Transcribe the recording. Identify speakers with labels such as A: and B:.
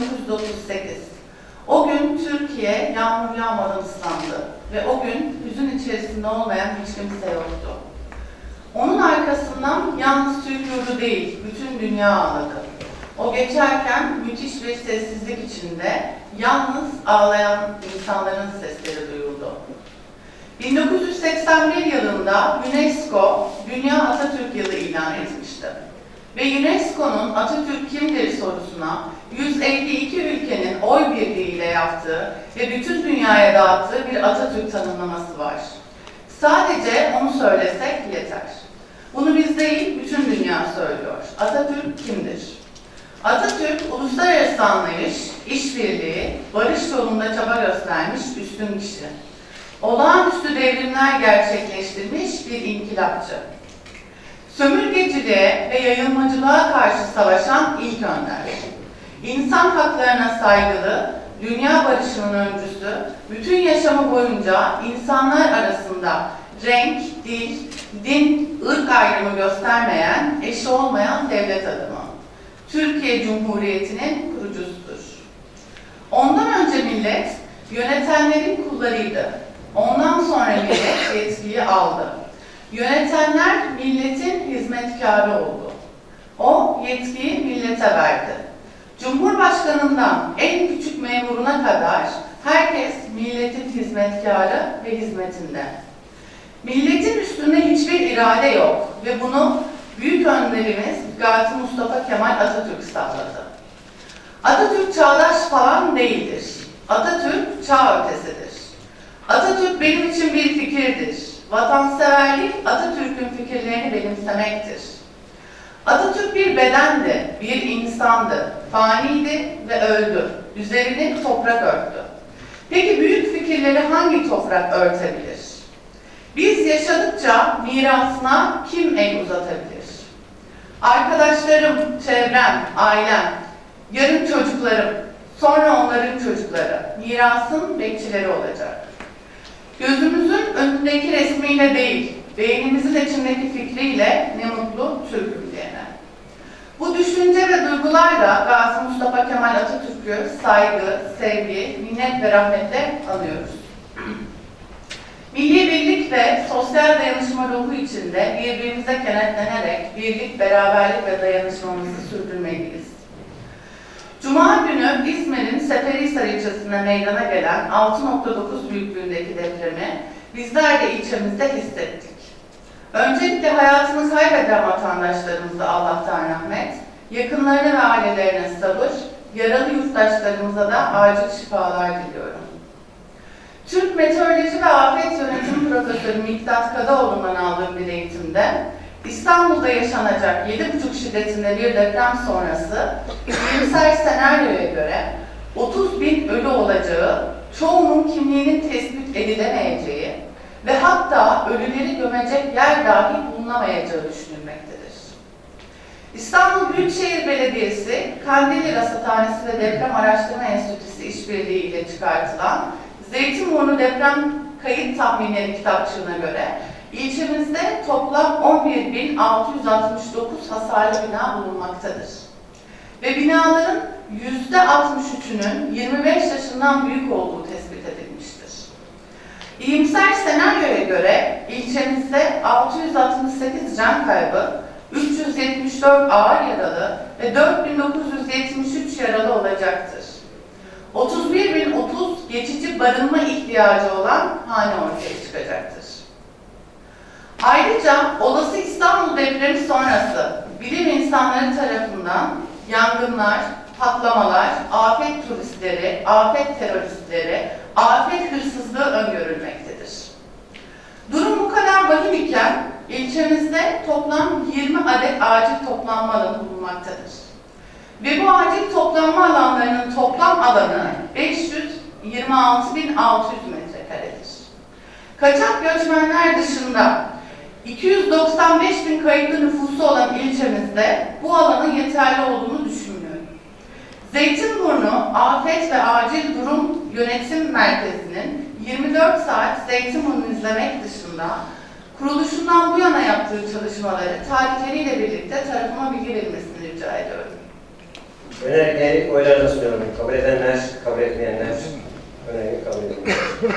A: 1938. O gün Türkiye yağmur yağmadan ıslandı ve o gün hüzün içerisinde olmayan hiç kimse yoktu. Onun arkasından yalnız Türk yurdu değil, bütün dünya ağladı. O geçerken müthiş bir sessizlik içinde yalnız ağlayan insanların sesleri duyuldu. 1981 yılında UNESCO Dünya Atatürk Yılı ilan etmişti. Ve UNESCO'nun Atatürk kimdir sorusuna 152 ülkenin oy birliğiyle yaptığı ve bütün dünyaya dağıttığı bir Atatürk tanımlaması var. Sadece onu söylesek yeter. Bunu biz değil, bütün dünya söylüyor. Atatürk kimdir? Atatürk, uluslararası anlayış, işbirliği, barış yolunda çaba göstermiş üstün kişi. Olağanüstü devrimler gerçekleştirmiş bir inkılapçı. Sömürgeciliğe ve yayılmacılığa karşı savaşan ilk önder. İnsan haklarına saygılı, dünya barışının öncüsü, bütün yaşamı boyunca insanlar arasında renk, dil, din, ırk ayrımı göstermeyen, eşi olmayan devlet adamı. Türkiye Cumhuriyeti'nin kurucusudur. Ondan önce millet yönetenlerin kullarıydı. Ondan sonra millet yetkiyi aldı. Yönetenler milletin hizmetkarı oldu. O yetkiyi millete verdi. Cumhurbaşkanından en küçük memuruna kadar herkes milletin hizmetkarı ve hizmetinde. Milletin üstünde hiçbir irade yok ve bunu büyük önderimiz Gazi Mustafa Kemal Atatürk sağladı. Atatürk çağdaş falan değildir. Atatürk çağ ötesidir. Atatürk benim için bir fikirdir. Vatanseverlik Atatürk'ün fikirlerini benimsemektir. Atatürk bir bedendi, bir insandı, faniydi ve öldü. Üzerini toprak örttü. Peki büyük fikirleri hangi toprak örtebilir? Biz yaşadıkça mirasına kim el uzatabilir? Arkadaşlarım, çevrem, ailem, yarın çocuklarım, sonra onların çocukları, mirasın bekçileri olacak. Önündeki resmiyle değil, beynimizin içindeki fikriyle ne mutlu Türk'üm diyene. Bu düşünce ve duygularla Gazi Mustafa Kemal Atatürk'ü saygı, sevgi, minnet ve rahmetle anıyoruz. Milli birlik ve sosyal dayanışma ruhu içinde birbirimize kenetlenerek birlik, beraberlik ve dayanışmamızı sürdürmeliyiz. Cuma günü İzmir'in Seferihisar ilçesinde meydana gelen 6.9 büyüklüğündeki depremi bizler de ilçemizde hissettik. Öncelikle hayatını kaybeden vatandaşlarımıza Allah'tan rahmet, yakınlarına ve ailelerine sabır, yaralı yurttaşlarımıza da acil şifalar diliyorum. Türk Meteoroloji ve Afet Yönetimi Profesörü Miktat Kadaoğlu'ndan aldığım bir eğitimde İstanbul'da yaşanacak 7,5 şiddetinde bir deprem sonrası iyimser senaryoya göre 30 bin ölü olacağı, çoğunun kimliğinin tespit edilemeyeceği ve hatta ölüleri gömecek yer dahi bulunamayacağı düşünülmektedir. İstanbul Büyükşehir Belediyesi, Kandilli Rasathanesi ve Deprem Araştırma Enstitüsü işbirliği ile çıkartılan Zeytinburnu Deprem Kayıt Tahminleri kitapçığına göre ilçemizde toplam 11.669 hasarlı bina bulunmaktadır. Ve binaların %63'ünün 25 yaşından büyük olduğu. İyimser senaryoya göre ilçemizde 668 can kaybı, 374 ağır yaralı ve 4973 yaralı olacaktır. 31.030 geçici barınma ihtiyacı olan hane ortaya çıkacaktır. Ayrıca olası İstanbul depremi sonrası bilim insanları tarafından yangınlar, patlamalar, afet turistleri, afet teröristleri, afet hırsızlığı öngörülmektedir. Durum bu kadar vahim iken ilçemizde toplam 20 adet acil toplanma alanı bulunmaktadır. Ve bu acil toplanma alanlarının toplam alanı 526.600 metrekaredir. Kaçak göçmenler dışında 295 bin kayıtlı nüfusu olan ilçemizde bu alanın yeterli olduğunu düşünmüyorum. Zeytinburnu Afet ve Acil Durum Yönetim Merkezi'nin 24 saat Zeytinburnu izlemek dışında kuruluşundan bu yana yaptığı çalışmaları tarihleriyle birlikte tarafıma bilgi verilmesini rica ediyorum.
B: Önerileri oylarına sunuyorum. Kabul edenler, kabul etmeyenler öneriyi kabul edilir.